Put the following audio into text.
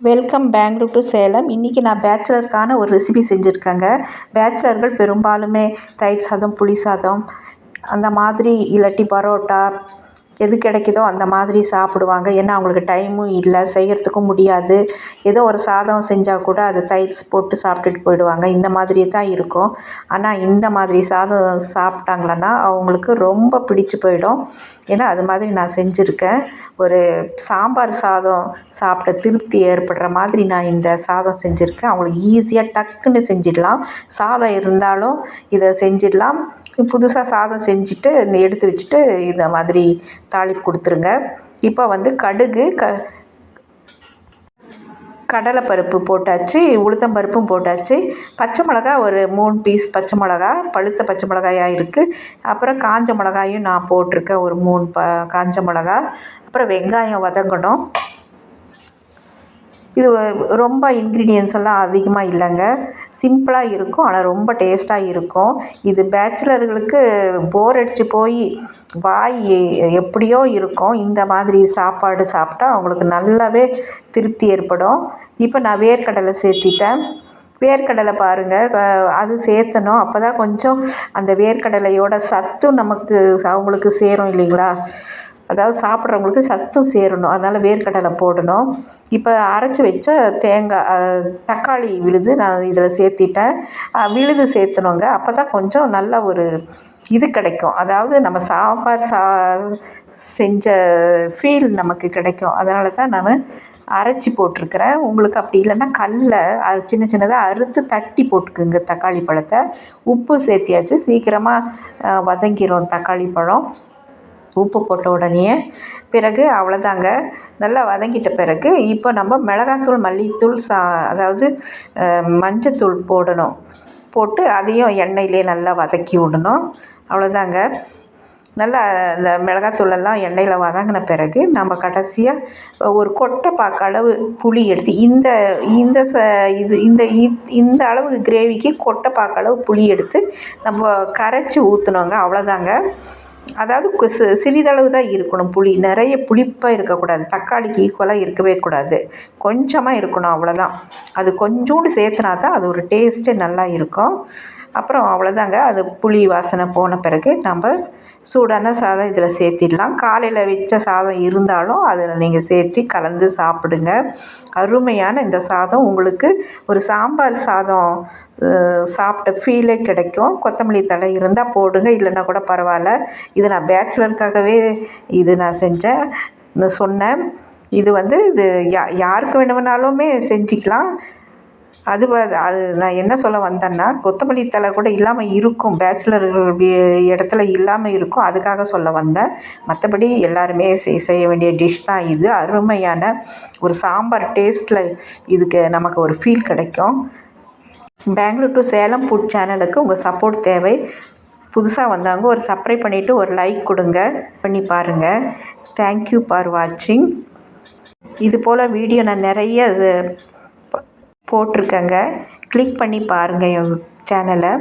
Welcome Bangalore to Salem இன்றைக்கி நான் பேச்சுலருக்கான ஒரு ரெசிபி செஞ்சுருக்கேங்க. பேச்சுலர்கள் பெரும்பாலுமே தயிர் சாதம் புளி சாதம் அந்த மாதிரி இல்லாட்டி பரோட்டா எது கிடைக்குதோ அந்த மாதிரி சாப்பிடுவாங்க. ஏன்னா அவங்களுக்கு டைமும் இல்லை செய்கிறதுக்கும் முடியாது. ஏதோ ஒரு சாதம் செஞ்சால் கூட அது தயிர் போட்டு சாப்பிட்டுட்டு போயிடுவாங்க. இந்த மாதிரி தான் இருக்கும். ஆனால் இந்த மாதிரி சாதம் சாப்பிட்டாங்களன்னா அவங்களுக்கு ரொம்ப பிடிச்சு போயிடும். ஏன்னா அது மாதிரி நான் செஞ்சுருக்கேன். ஒரு சாம்பார் சாதம் சாப்பிட்ட திருப்தி ஏற்படுற மாதிரி நான் இந்த சாதம் செஞ்சுருக்கேன். அவங்களுக்கு ஈஸியாக டக்குன்னு செஞ்சிடலாம். சாதம் இருந்தாலும் இதை செஞ்சிடலாம். புதுசாக சாதம் செஞ்சுட்டு எடுத்து வச்சுட்டு இந்த மாதிரி தாளிப்பு கொடுத்துருங்க. இப்போ வந்து கடுகு க கடலை பருப்பு போட்டாச்சு உளுத்தம் பருப்பும் போட்டாச்சு. பச்சை மிளகா ஒரு மூணு பீஸ் பச்சை மிளகா பழுத்த பச்சை மிளகாயாக இருக்குது அப்புறம் காஞ்ச மிளகாயும் நான் போட்டிருக்கேன் ஒரு மூணு ப காஞ்ச மிளகா. அப்புறம் வெங்காயம் வதங்கணும். இது ரொம்ப இன்க்ரீடியன்ஸ் எல்லாம் அதிகமாக இல்லைங்க. சிம்பிளாக இருக்கும் ஆனால் ரொம்ப டேஸ்ட்டாக இருக்கும். இது பேச்சுலர்களுக்கு போர் அடித்து போய் வாய் எப்படியோ இருக்கும். இந்த மாதிரி சாப்பாடு சாப்பிட்டா அவங்களுக்கு நல்லாவே திருப்தி ஏற்படும். இப்போ நான் வேர்க்கடலை சேர்த்திட்டேன். வேர்க்கடலை பாருங்கள் அது சேர்த்தணும். அப்போ தான் கொஞ்சம் அந்த வேர்க்கடலையோட சத்தும் நமக்கு அவங்களுக்கு சேரும் இல்லைங்களா? அதாவது சாப்பிட்றவங்களுக்கு சத்தும் சேரணும். அதனால் வேர்க்கடலை போடணும். இப்போ அரைச்சி வச்ச தேங்காய் தக்காளி விழுது நான் இதில் சேர்த்திட்டேன். விழுது சேர்த்தணுங்க. அப்போ தான் கொஞ்சம் நல்ல ஒரு இது கிடைக்கும். அதாவது நம்ம சாம்பார் சா செஞ்ச ஃபீல் நமக்கு கிடைக்கும். அதனால தான் நான் அரைச்சி போட்டிருக்கிறேன். உங்களுக்கு அப்படி இல்லைன்னா கல்லில் சின்ன சின்னதாக அறுத்து தட்டி போட்டுக்குங்க தக்காளி பழத்தை. உப்பு சேர்த்தியாச்சு. சீக்கிரமாக வதங்கிடும் தக்காளி பழம். உப்பு போட்ட உடனே பிறகு அவ்வளோதாங்க. நல்லா வதங்கிட்ட பிறகு இப்போ நம்ம மிளகாத்தூள் மல்லித்தூள் சா அதாவது மஞ்சத்தூள் போடணும். போட்டு அதையும் எண்ணெயிலே நல்லா வதக்கி விடணும். அவ்வளோதாங்க. நல்லா இந்த மிளகாத்தூளெல்லாம் எண்ணெயில் வதங்கின பிறகு நம்ம கடைசியாக ஒரு கொட்டை பார்க்க அளவு புளி எடுத்து இந்த இந்த ச இது இந்த இந்த அளவு கிரேவிக்கு கொட்டை பார்க்க அளவு புளி எடுத்து நம்ம கரைச்சி ஊற்றணுங்க அவ்வளோதாங்க. அதாவது சி சிறிதளவு தான் இருக்கணும். புளி நிறைய புளிப்பாக இருக்கக்கூடாது. தக்காளிக்கு ஈக்குவலாக இருக்கவே கூடாது. கொஞ்சமாக இருக்கணும் அவ்வளோதான் அது கொஞ்சோண்டு சேர்த்துனா தான் அது ஒரு டேஸ்ட்டே நல்லா இருக்கும். அப்புறம் அவ்வளோதாங்க அது புளி வாசனை போன பிறகு நம்ம சூடான சாதம் இதில் சேர்த்திடலாம். காலையில் வச்ச சாதம் இருந்தாலும் அதில் நீங்கள் சேர்த்து கலந்து சாப்பிடுங்க. அருமையான இந்த சாதம். உங்களுக்கு ஒரு சாம்பார் சாதம் சாப்பிட்ட ஃபீலே கிடைக்கும். கொத்தமல்லி தழை இருந்தால் போடுங்க. இல்லைன்னா கூட பரவாயில்ல. இது நான் பேச்சுலருக்காகவே இது நான் செஞ்சேன். சொன்னேன். இது வந்து இது யா யாருக்கு வேணுமுனாலுமே செஞ்சுக்கலாம். அது அது நான் என்ன சொல்ல வந்தேன்னா கொத்தமல்லி தழை கூட இல்லாமல் இருக்கும். பேச்சுலர்கள் இடத்துல இல்லாமல் இருக்கும். அதுக்காக சொல்ல வந்தேன். மற்றபடி எல்லாருமே செய் செய்ய வேண்டிய டிஷ் தான் இது. அருமையான ஒரு சாம்பார் டேஸ்ட்டில் இதுக்கு நமக்கு ஒரு ஃபீல் கிடைக்கும். பெங்களூர் டு சேலம் ஃபுட் சேனலுக்கு உங்கள் சப்போர்ட் தேவை. புதுசாக வந்தாங்க ஒரு சப்ஸ்கிரைப் பண்ணிவிட்டு ஒரு லைக் கொடுங்க. பண்ணி பாருங்கள் தேங்க்யூ ஃபார் வாட்சிங் இது போல் வீடியோ நான் நிறைய போட்டிருக்கேங்க. கிளிக் பண்ணி பாருங்கள் என் சேனலை